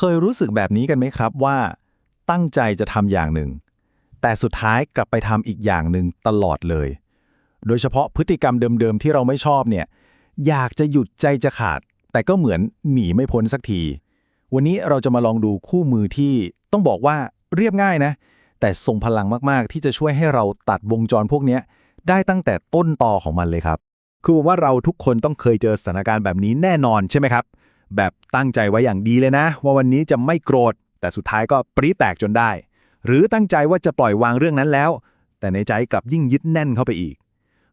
เคยรู้สึกแบบนี้กันไหมครับว่า ตั้งใจจะทำอย่างหนึ่ง แต่สุดท้ายกลับไปทำอีกอย่างหนึ่งตลอดเลย โดยเฉพาะพฤติกรรมเดิมๆที่เราไม่ชอบเนี่ย อยากจะหยุดใจจะขาด แต่ก็เหมือนหนีไม่พ้นสักที วันนี้เราจะมาลองดูคู่มือที่ต้องบอกว่าเรียบง่ายนะ แต่ทรงพลังมากๆ ที่จะช่วยให้เราตัดวงจรพวกนี้ได้ตั้งแต่ต้นตอของมันเลยครับ คือผมว่าเราทุกคนต้องเคยเจอสถานการณ์แบบนี้แน่นอนใช่ไหมครับ แบบตั้งใจไว้อย่างดีเลยนะ ว่าวันนี้จะไม่โกรธ แต่สุดท้ายก็ปรีแตกจนได้ หรือตั้งใจว่าจะปล่อยวางเรื่องนั้นแล้ว แต่ในใจกลับยิ่งยึดแน่นเข้าไปอีก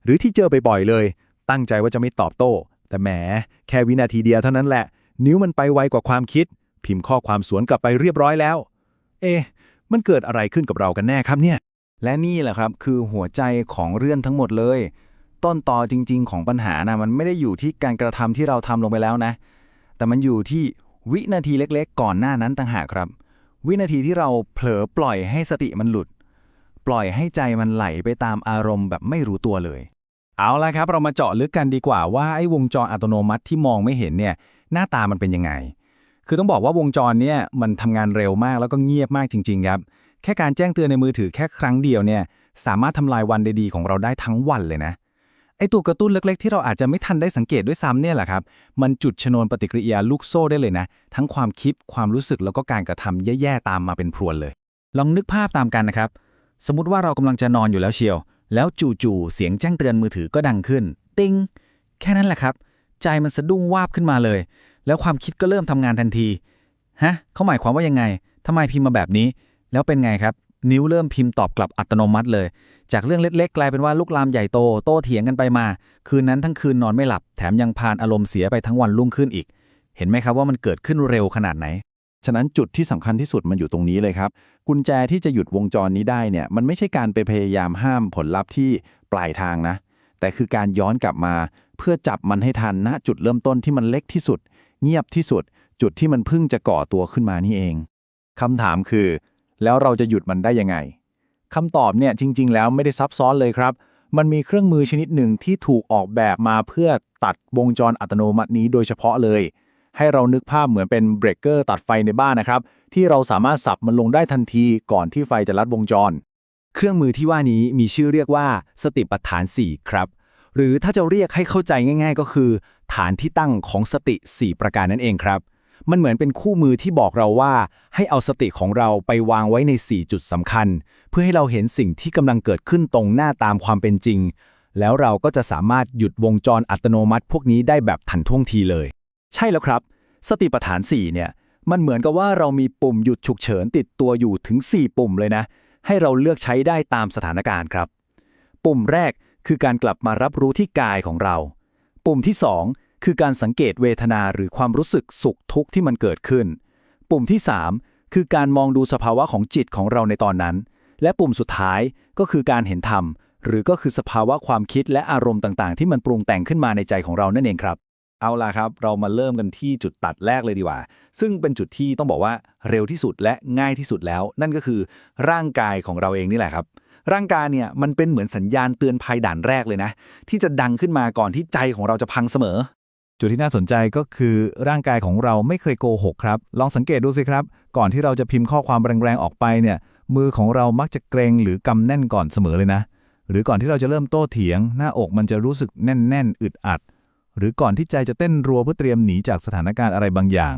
หรือที่เจอไปบ่อยเลย ตั้งใจว่าจะไม่ตอบโต้ แต่แหม แค่วินาทีเดียวเท่านั้นแหละ นิ้วมันไปไวกว่าความคิด พิมพ์ข้อความสวนกลับไปเรียบร้อยแล้ว เอ๊ะมันเกิดอะไรขึ้นกับเรากันแน่ครับเนี่ย และนี่แหละครับคือหัวใจของเรื่องทั้งหมดเลย ต้นตอจริง ๆ ของปัญหานะมันไม่ได้อยู่ที่การกระทำที่เราทำลงไปแล้วนะ แต่มันอยู่ที่วินาทีเล็กๆ ก่อนหน้านั้นต่างหากครับ วินาทีที่เราเผลอปล่อยให้สติมันหลุด ปล่อยให้ใจมันไหลไปตามอารมณ์แบบไม่รู้ตัวเลย เอาละครับ เรามาเจาะลึกกันดีกว่าว่าไอ้วงจรอัตโนมัติที่มองไม่เห็นเนี่ยหน้าตามันเป็นยังไง คือต้องบอกว่าวงจรเนี่ยมันทำงานเร็วมากแล้วก็เงียบมากจริง ๆ ครับ แค่การแจ้งเตือนในมือถือแค่ครั้งเดียวเนี่ยสามารถทำลายวันดีๆของเราได้ทั้งวันเลยนะ ไอตัวกระตุ้นเล็กๆ ที่เราอาจจะไม่ทันได้สังเกตด้วยซ้ำเนี่ยแหละครับ มันจุดชนวนปฏิกิริยาลูกโซ่ได้เลยนะ ทั้งความคิดความรู้สึกแล้วก็การกระทำแย่ๆตามมาเป็นพรวนเลย ลองนึกภาพตามกันนะครับ สมมติว่าเรากำลังจะนอนอยู่แล้วเชียว แล้วจู่ๆเสียงแจ้งเตือนมือถือก็ดังขึ้น ติ้งแค่นั้นแหละครับ ใจมันสะดุ้งวาบขึ้นมาเลย แล้วความคิดก็เริ่มทำงานทันทีฮะเขาหมายความว่ายังไงทำไมพิมพ์มาแบบนี้ แล้วเป็นไงครับ นิ้วเริ่มพิมพ์ตอบกลับอัตโนมัติเลย จากเรื่องเล็กๆ กลายเป็นว่าลุกลามใหญ่โต โต้เถียงกันไปมา คืนนั้นทั้งคืนนอนไม่หลับ แถมยังพานอารมณ์เสียไปทั้งวันรุ่งขึ้นอีก เห็นไหมครับว่ามันเกิดขึ้นเร็วขนาดไหน ฉะนั้นจุดที่สำคัญที่สุดมันอยู่ตรงนี้เลยครับ กุญแจที่จะหยุดวงจรนี้ได้เนี่ยมันไม่ใช่การไปพยายามห้ามผลลัพธ์ที่ปลายทางนะ แต่คือการย้อนกลับมา เพื่อจับมันให้ทันณจุดเริ่มต้นที่มันเล็กที่สุด เงียบที่สุด จุดที่มันเพิ่งจะก่อตัวขึ้นมานี่เองคำถามคือ แล้วเราจะหยุดมันได้ยังไงคำตอบเนี่ยจริง ๆ แล้วไม่ได้ซับซ้อนเลยครับ มันมีเครื่องมือชนิดหนึ่งที่ถูกออกแบบมาเพื่อตัดวงจรอัตโนมัตินี้โดยเฉพาะเลย ให้เรานึกภาพเหมือนเป็นเบรกเกอร์ตัดไฟในบ้านนะครับ ที่เราสามารถสับมันลงได้ทันทีก่อนที่ไฟจะลัดวงจร เครื่องมือที่ว่านี้มีชื่อเรียกว่าสติปัฏฐาน 4 ครับ หรือถ้าจะเรียกให้เข้าใจง่าย ๆ ก็คือ ฐานที่ตั้งของสติ 4 ประการนั่นเองครับ มันเหมือนเป็นคู่มือที่บอกเราว่า ให้เอาสติของเราไปวางไว้ใน 4 จุดสำคัญ เพื่อให้เราเห็นสิ่งที่กำลังเกิดขึ้นตรงหน้าตามความเป็นจริง แล้วเราก็จะสามารถหยุดวงจรอัตโนมัติ พวกนี้ได้แบบทันท่วงทีเลย ใช่แล้วครับ สติปัฏฐาน 4 เนี่ย มันเหมือนกับว่าเรามีปุ่มหยุดฉุกเฉินติดตัวอยู่ถึง 4 ปุ่มเลยนะ ให้เราเลือกใช้ได้ตามสถานการณ์ครับ ปุ่มแรกคือการกลับมารับรู้ที่กายของเรา ปุ่มที่ 2 คือการสังเกตเวทนาหรือความรู้สึกสุขทุกข์ที่มันเกิดขึ้น ปุ่มที่ 3 คือการมองดูสภาวะของจิตของเราในตอนนั้น และปุ่มสุดท้ายก็คือการเห็นธรรม หรือก็คือสภาวะความคิดและอารมณ์ต่างๆ ที่มันปรุงแต่งขึ้นมาในใจของเรานั่นเองครับ เอาล่ะครับ เรามาเริ่มกันที่จุดตัดแรกเลยดีกว่า ซึ่งเป็นจุดที่ต้องบอกว่าเร็วที่สุดและง่ายที่สุดแล้ว นั่นก็คือร่างกายของเราเองนี่แหละครับร่างกายเนี่ยมันเป็นเหมือนสัญญาณเตือนภัยด่านแรกเลยนะ ที่จะดังขึ้นมาก่อนที่ใจของเราจะพังเสมอ จุดที่น่าสนใจก็คือร่างกายของเราไม่เคยโกหกครับ ลองสังเกตดูสิครับ ก่อนที่เราจะพิมพ์ข้อความแรงๆออกไปเนี่ย มือของเรามักจะเกรงหรือกำแน่นก่อนเสมอเลยนะ หรือก่อนที่เราจะเริ่มโต้เถียง หน้าอกมันจะรู้สึกแน่นๆ อึดอัด หรือก่อนที่ใจจะเต้นรัวเพื่อเตรียมหนีจากสถานการณ์อะไรบางอย่าง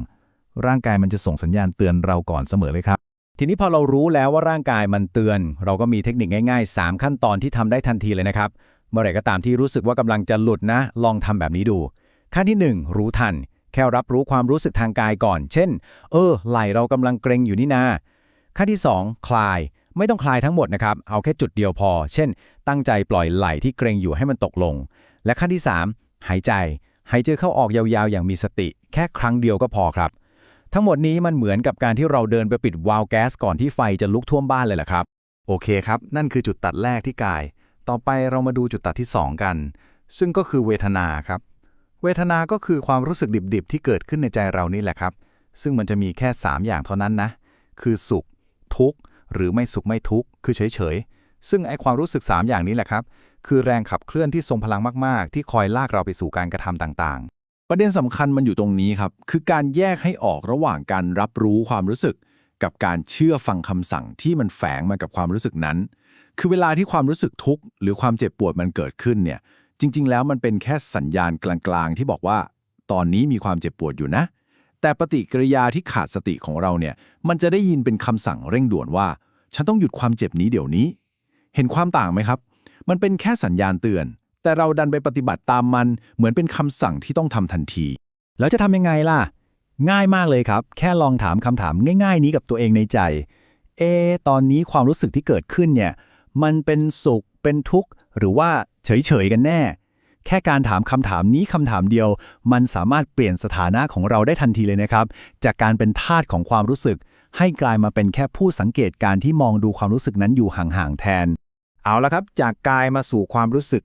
ร่างกายมันจะส่งสัญญาณเตือนเราก่อนเสมอเลยครับ ทีนี้พอเรารู้แล้วว่าร่างกายมันเตือน เราก็มีเทคนิคง่ายๆ 3 ขั้นตอนที่ทำได้ทันทีเลยนะครับ เมื่อไหร่ก็ตามที่รู้สึกว่ากำลังจะหลุดนะ ลองทำแบบนี้ดู ขั้นที่ 1 รู้ทัน แค่รับรู้ความรู้สึกทางกายก่อน เช่น เออ ไหล่เรากำลังเกรงอยู่นี่นาขั้นที่ 2 คลาย ไม่ต้องคลายทั้งหมดนะครับ เอาแค่จุดเดียวพอ เช่น ตั้งใจปล่อยไหล่ที่เกรงอยู่ให้มันตกลง และขั้นที่ 3 หายใจ หายใจเข้าออกยาวๆ อย่างมีสติ แค่ครั้งเดียวก็พอครับ ทั้งหมดนี้มันเหมือนกับการที่เราเดินไปปิดวาล์วแก๊สก่อนที่ไฟจะลุกท่วมบ้านเลยแหละครับ โอเคครับ นั่นคือจุดตัดแรกที่กาย ต่อไปเรามาดูจุดตัดที่ 2 กัน ซึ่งก็คือเวทนาครับ เวทนาก็คือความรู้สึกดิบๆ ที่เกิดขึ้นในใจเรานี่แหละครับ ซึ่งมันจะมีแค่ 3 อย่างเท่านั้นนะ คือสุข ทุกข์ หรือไม่สุขไม่ทุกข์ คือเฉยๆ ซึ่งไอความรู้สึก 3 อย่างนี้แหละครับ คือแรงขับเคลื่อนที่ทรงพลังมากๆ ที่คอยลากเราไปสู่การกระทำต่างๆ ประเด็นสำคัญมันอยู่ตรงนี้ครับ คือการแยกให้ออกระหว่างการรับรู้ความรู้สึก กับการเชื่อฟังคำสั่งที่มันแฝงมากับความรู้สึกนั้น คือเวลาที่ความรู้สึกทุกข์หรือความเจ็บปวดมันเกิดขึ้นเนี่ย จริง ๆ แล้วมันเป็นแค่สัญญาณกลางๆ ที่บอกว่า ตอนนี้มีความเจ็บปวดอยู่นะ แต่ปฏิกิริยาที่ขาดสติของเราเนี่ย มันจะได้ยินเป็นคำสั่งเร่งด่วนว่า ฉันต้องหยุดความเจ็บนี้เดี๋ยวนี้ เห็นความต่างไหมครับ มันเป็นแค่สัญญาณเตือน แต่เราดันไปปฏิบัติตามมัน เหมือนเป็นคำสั่งที่ต้องทำทันที แล้วจะทำยังไงล่ะ ง่ายมากเลยครับ แค่ลองถามคำถามง่าย ๆ นี้กับตัวเองในใจ เอ ตอนนี้ความรู้สึกที่เกิดขึ้นเนี่ย มันเป็นสุข เป็นทุกข์ หรือว่าเฉยๆกันแน่ แค่การถามคำถามนี้คำถามเดียว มันสามารถเปลี่ยนสถานะของเราได้ทันทีเลยนะครับ จากการเป็นทาสของความรู้สึก ให้กลายมาเป็นแค่ผู้สังเกตการที่มองดูความรู้สึกนั้นอยู่ห่างๆแทน เอาละครับ จากกายมาสู่ความรู้สึก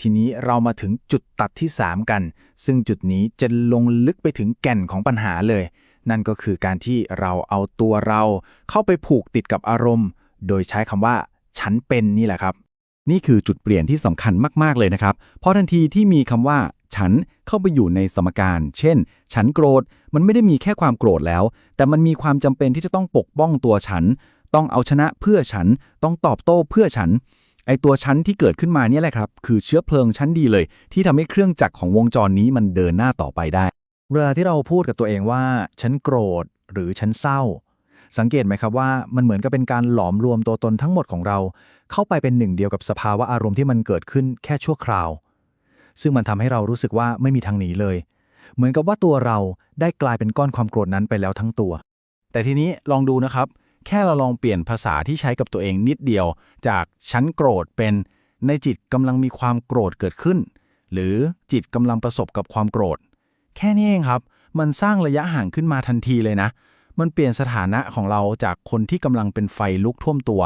ทีนี้เรามาถึงจุดตัดที่ 3 กัน ซึ่งจุดนี้จะลงลึกไปถึงแก่นของปัญหาเลย นั่นก็คือการที่เราเอาตัวเรา เข้าไปผูกติดกับอารมณ์ โดยใช้คำว่า ฉันเป็นนี่แหละครับ นี่คือจุดเปลี่ยนที่สำคัญมาก ๆ เลยนะครับ เพราะทันทีที่มีคำว่า ฉันเข้าไปอยู่ในสมการ เช่น ฉันโกรธ มันไม่ได้มีแค่ความโกรธแล้ว แต่มันมีความจำเป็นที่จะต้องปกป้องตัวฉัน ต้องเอาชนะเพื่อฉัน ต้องตอบโต้เพื่อฉัน ไอตัวชั้นที่เกิดขึ้นมาเนี่ยแหละครับ คือเชื้อเพลิงชั้นดีเลย ที่ทำให้เครื่องจักรของวงจรนี้มันเดินหน้าต่อไปได้ เวลาที่เราพูดกับตัวเองว่า ฉันโกรธ หรือฉันเศร้า สังเกตไหมครับว่ามันเหมือนกับเป็นการหลอมรวมตัวตนทั้งหมดของเรา เข้าไปเป็นหนึ่งเดียวกับสภาวะอารมณ์ที่มันเกิดขึ้นแค่ชั่วคราว ซึ่งมันทำให้เรารู้สึกว่าไม่มีทางหนีเลย เหมือนกับว่าตัวเราได้กลายเป็นก้อนความโกรธนั้นไปแล้วทั้งตัว แต่ทีนี้ลองดูนะครับ แค่เราลองเปลี่ยนภาษาที่ใช้กับตัวเองนิดเดียว จากฉันโกรธเป็นในจิตกำลังมีความโกรธเกิดขึ้น หรือจิตกำลังประสบกับความโกรธ แค่นี้เองครับ มันสร้างระยะห่างขึ้นมาทันทีเลยนะ มันเปลี่ยนสถานะของเราจากคนที่กำลังเป็นไฟลุกท่วมตัว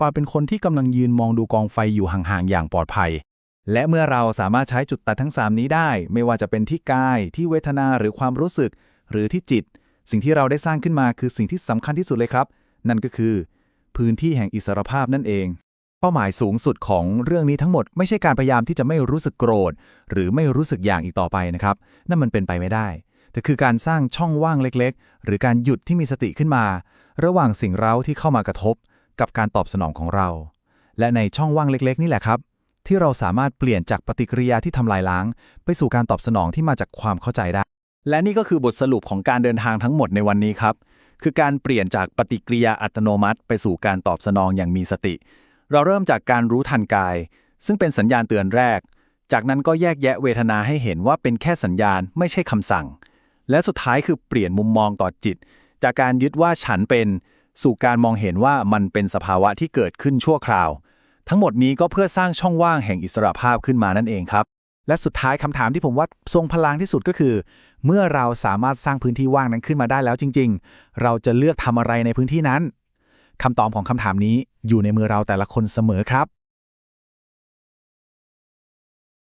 กลายเป็นคนที่กำลังยืนมองดูกองไฟอยู่ห่างๆอย่างปลอดภัย และเมื่อเราสามารถใช้จุดตัดทั้ง 3 นี้ได้ ไม่ว่าจะเป็นที่กายที่เวทนาหรือความรู้สึก หรือที่จิต สิ่งที่เราได้สร้างขึ้นมาคือสิ่งที่สำคัญที่สุดเลยครับ นั่นก็คือ พื้นที่แห่งอิสรภาพนั่นเองเป้าหมายสูงสุดของเรื่องนี้ทั้งหมดไม่ใช่การพยายามที่จะไม่รู้สึกโกรธ หรือไม่รู้สึกอย่างอีกต่อไปนะครับ นั่นมันเป็นไปไม่ได้ แต่คือการสร้างช่องว่างเล็กๆ หรือการหยุดที่มีสติขึ้นมา ระหว่างสิ่งเร้าที่เข้ามากระทบ กับการตอบสนองของเรา และในช่องว่างเล็ก ๆ นี่แหละครับ ที่เราสามารถเปลี่ยนจากปฏิกิริยาที่ทำลายล้าง ไปสู่การตอบสนองที่มาจากความเข้าใจได้ และนี่ก็คือบทสรุปของการเดินทางทั้งหมดในวันนี้ครับ คือการเปลี่ยนจากปฏิกิริยาอัตโนมัติ ไปสู่การตอบสนองอย่างมีสติ เราเริ่มจากการรู้ทันกาย ซึ่งเป็นสัญญาณเตือนแรก จากนั้นก็แยกแยะเวทนาให้เห็นว่าเป็นแค่สัญญาณไม่ใช่คำสั่ง และสุดท้ายคือเปลี่ยนมุมมองต่อจิต จากการยึดว่าฉันเป็นสู่การมองเห็นว่ามันเป็นสภาวะที่เกิดขึ้นชั่วคราว ทั้งหมดนี้ก็เพื่อสร้างช่องว่างแห่งอิสระภาพขึ้นมานั่นเองครับ และสุดท้ายคำถามที่ผมว่าทรงพลังที่สุดก็คือ เมื่อเราสามารถสร้างพื้นที่ว่างนั้นขึ้นมาได้แล้วจริง ๆ เราจะเลือกทำอะไรในพื้นที่นั้นคำตอบของคำถามนี้อยู่ในมือเราแต่ละคนเสมอครับ